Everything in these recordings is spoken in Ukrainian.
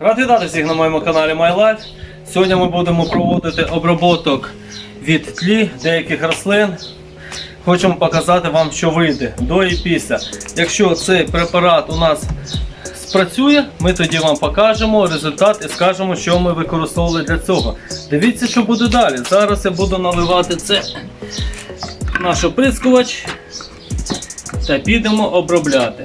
Радий вітати всіх на моєму каналі MyLife. Сьогодні ми будемо проводити обробіток від тлі деяких рослин. Хочемо показати вам, що вийде до і після. Якщо цей препарат у нас спрацює, ми тоді вам покажемо результат і скажемо, що ми використовували для цього. Дивіться, що буде далі. Зараз я буду наливати це наш оприскувач та підемо обробляти.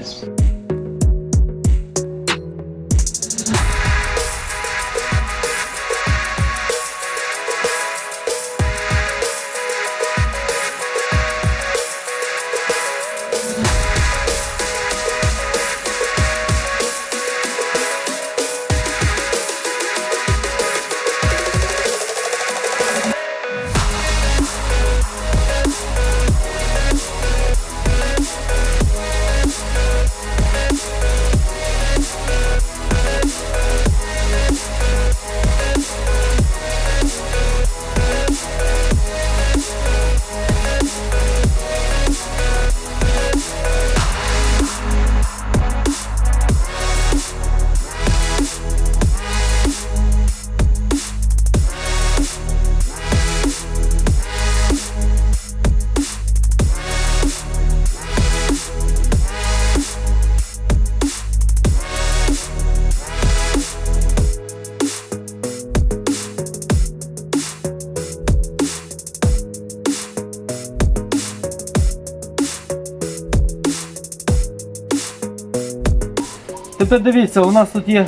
Тепер дивіться, у нас тут є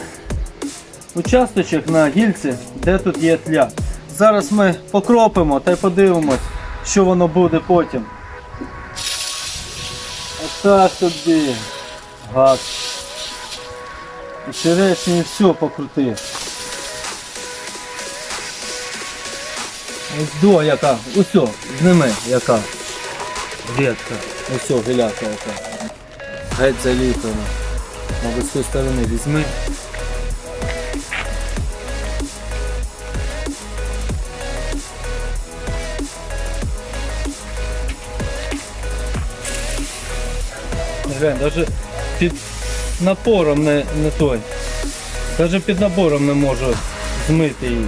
участочок на гільці, де тут є тля. Зараз ми покропимо та й подивимось, що воно буде потім. Отак тобі. Гад. І черешні все покрути. Ось до яка. Усьо, зними яка. Ветка. Усьо, гіляка яка. Геть заліплена. Мабуть, з тої сторони візьми. Глянь, даже під напором не, не той. Даже під набором не можу змити її.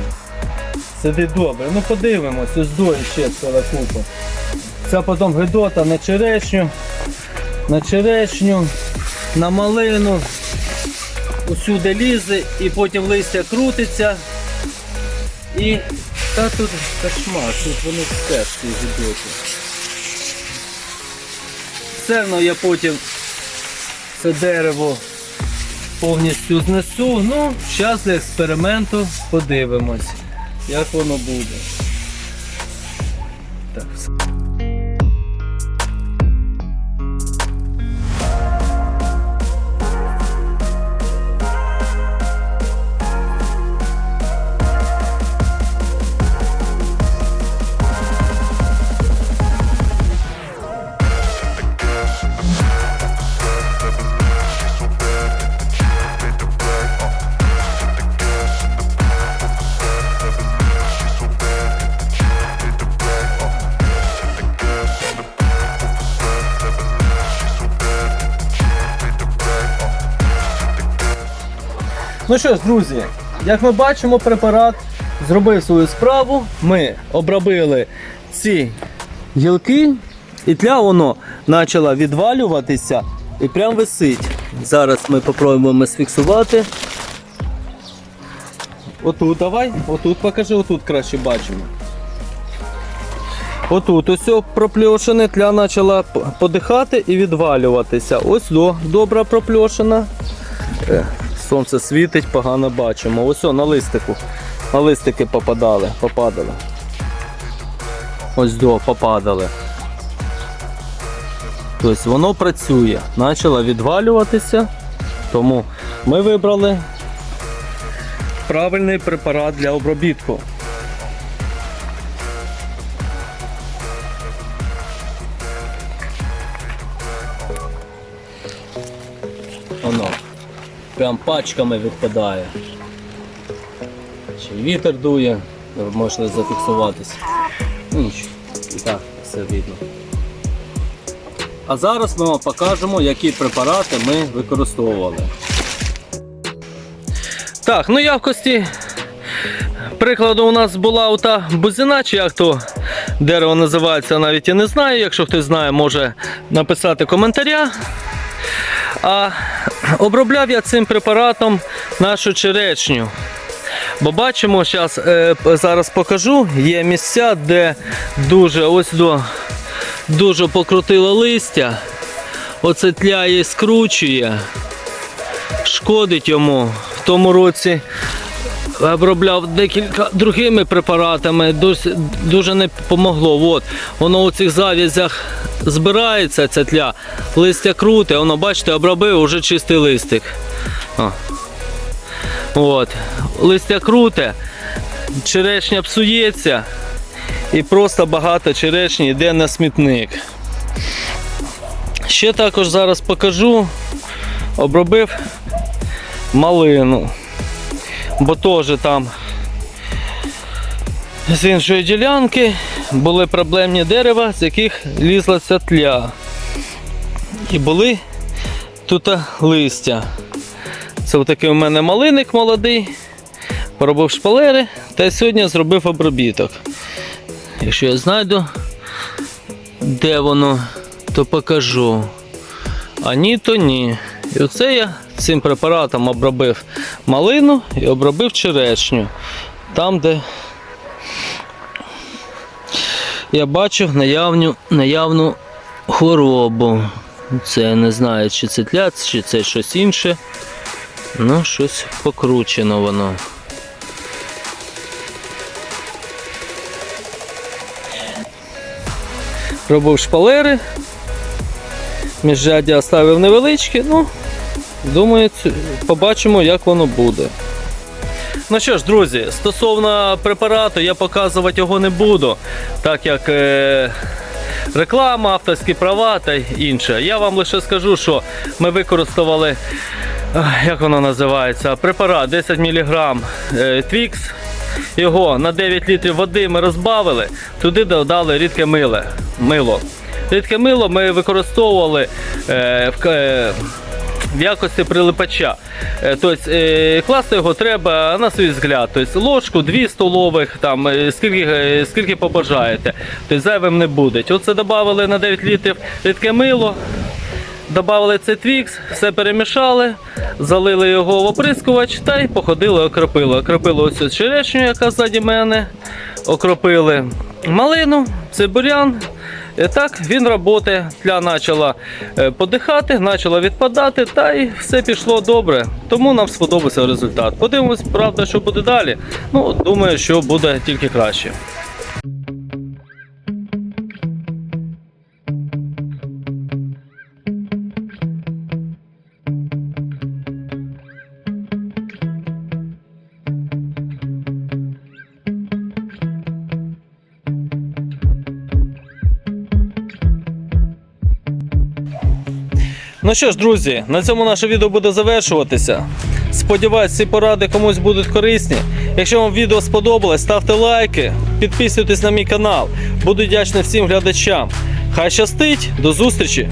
Сидить добре. Ну подивимось, ось до ще ціла купа. Це потім гидота на черешню, на черешню, на малину. Усюди лізе і потім листя крутиться. І та тут кошмар, тут вони все в. Все одно я потім це дерево повністю знесу. Ну, зараз для експерименту подивимось, як воно буде. Так, все. Ну що ж, друзі, як ми бачимо, препарат зробив свою справу. Ми обробили ці гілки, і тля воно почало відвалюватися і прям висить. Зараз ми спробуємо сфіксувати. Отут давай, отут покажи, отут краще бачимо. Отут ось пропльошене, тля почала подихати і відвалюватися. Ось до, добра пропльошена. Сонце світить, погано бачимо. Ось на листику. На листики попадали, попадали. Ось до, попадали. Тобто воно працює. Почало відвалюватися. Тому ми вибрали правильний препарат для обробітку. Воно прям пачками відпадає. Ще вітер дує, можна зафіксуватися. Ну нічого, і так все видно. А зараз ми вам покажемо, які препарати ми використовували. Так, ну якості. Прикладу, у нас була ота бузина, чи як то дерево називається, навіть я не знаю. Якщо хтось знає, може написати коментаря. А обробляв я цим препаратом нашу черешню. Бо бачимо, щас, е, зараз покажу, є місця, де дуже ось до, дуже покрутило листя, оце тляє і скручує, шкодить йому. В тому році обробляв декілька другими препаратами, дуже, дуже не помогло. От, воно у цих зав'язях збирається, ця тля, листя круте, воно, бачите, обробив уже чистий листик. О. От. Листя круте, черешня псується і просто багато черешні йде на смітник. Ще також зараз покажу, обробив малину бо теж там з іншої ділянки були проблемні дерева, з яких лізла ця тля. І були тут листя. Це такий у мене малиник молодий, поробив шпалери та сьогодні зробив обробіток. Якщо я знайду, де воно, то покажу. А ні, то ні. І оце я цим препаратом обробив малину і обробив черешню. Там, де я бачив наявну, наявну хворобу. Це я не знаю, чи це тляц, чи це щось інше. Ну, щось покручено воно. Робив шпалери. Міжряддя оставив невеличке, ну, думаю, побачимо, як воно буде. Ну що ж, друзі, стосовно препарату, я показувати його не буду, так як е, реклама, авторські права та інше. Я вам лише скажу, що ми використовували, як воно називається, препарат 10 мг е, Твікс. Його на 9 літрів води ми розбавили, туди додали рідке миле, мило. Рідке мило ми використовували е, в, е, в якості прилипача. Е, тобто е, класти його треба на свій взгляд. Тобто ложку, 2 столових, там, е, скільки, скільки побажаєте. Тобто зайвим не буде. Оце додали на 9 літрів рідке мило. Добавили цей твікс, все перемішали, залили його в оприскувач та й походили, окропили. Окропили ось цю черешню, яка ззаді мене. Окропили малину, це бурян. І так він роботи, тля почала е, подихати, почала відпадати, та й все пішло добре. Тому нам сподобався результат. Подивимось, правда, що буде далі. Ну, думаю, що буде тільки краще. Ну що ж, друзі, на цьому наше відео буде завершуватися. Сподіваюсь, ці поради комусь будуть корисні. Якщо вам відео сподобалось, ставте лайки, підписуйтесь на мій канал. Буду вдячний всім глядачам. Хай щастить, до зустрічі!